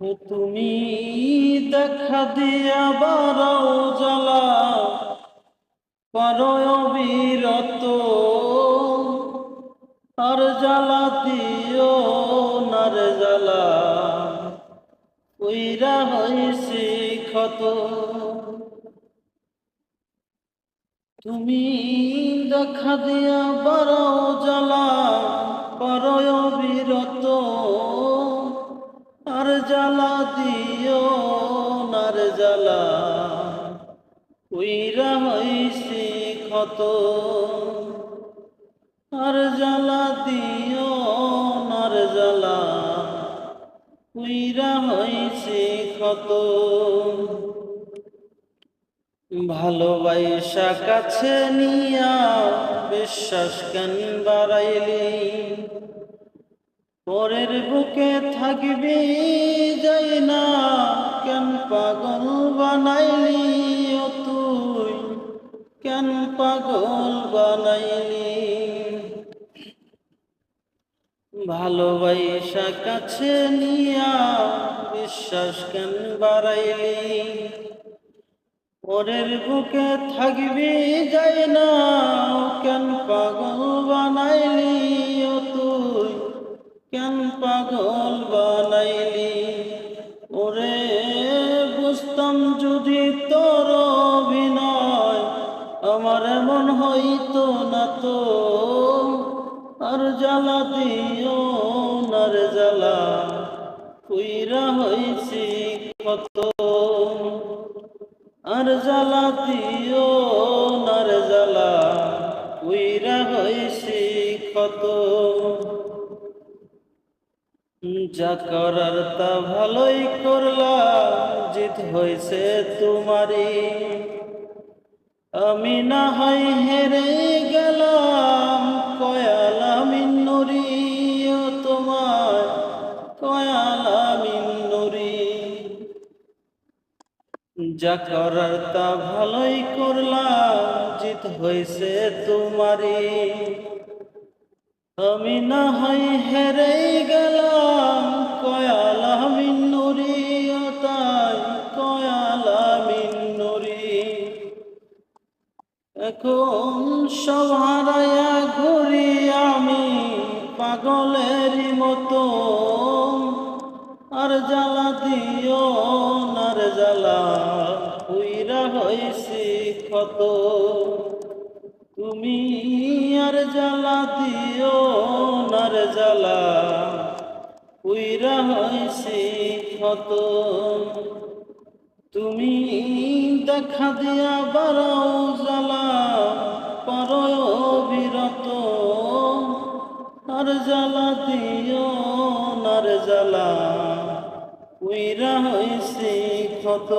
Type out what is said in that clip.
তুমি দেখা দিয়া বারাও জ্বালা করো অবিরত, আর জ্বালা দিও নার জ্বালা। উইরা হইছি ক্ষত। তুমি দেখা দিয়া বারাও জ্বালা অবিরত আর জ্বালা দিও নার জ্বালা উইরা হইছি ক্ষত। আর জ্বালা দিও নার জ্বালা উইরা হইছি ক্ষত। ভালোবাসা কাছে নিয়া বিশ্বাস কেন বাড়াইলি? পরের বুকে থাকবি যাই না, কেন পাগল বানাইলি ও তুই? কেন পাগল বানাইলি? ভালোবাসা কাছে নিয়া বিশ্বাস কেন বাড়াইলি? পরের বুকে থাকবি যাই না কেন পাগল বানাইলি? কেন পাগল বানাইলি? ওরে বুঝতাম যদি তোর অভিনয়, আমার মন হইতো না তো। আর জ্বালা দিও নার জ্বালা, কুইরা হইছি কত। আর জ্বালা দিও নার জ্বালা উইরা হইছি কত। যা করার তা ভালোই করলা জিত হয়েছে তোমারই। আমি না হয় হেরে গেলাম, কয়ালা মিন্নুরি তোমার যা করার তা ভালোই করলাম, জিত হয়েছে তোমারই। আমি না হয় হেরে গেলাম কয়ালা মিন্নুরি ও তাই কয়ালা মিন্নুরি এখন সব হারাইয়া ঘুরি আমি পাগলেরই মতো। আর জ্বালা দিও নার জ্বালা, উইরা হইছি ক্ষত। তুমি আর জ্বালা দিও নার জ্বালা উইরা হইছি ক্ষত তুমি দেখা দিয়া বারাও জ্বালা পরয় বিরত আর জ্বালা দিও নার জ্বালা উইরা হইছি ক্ষত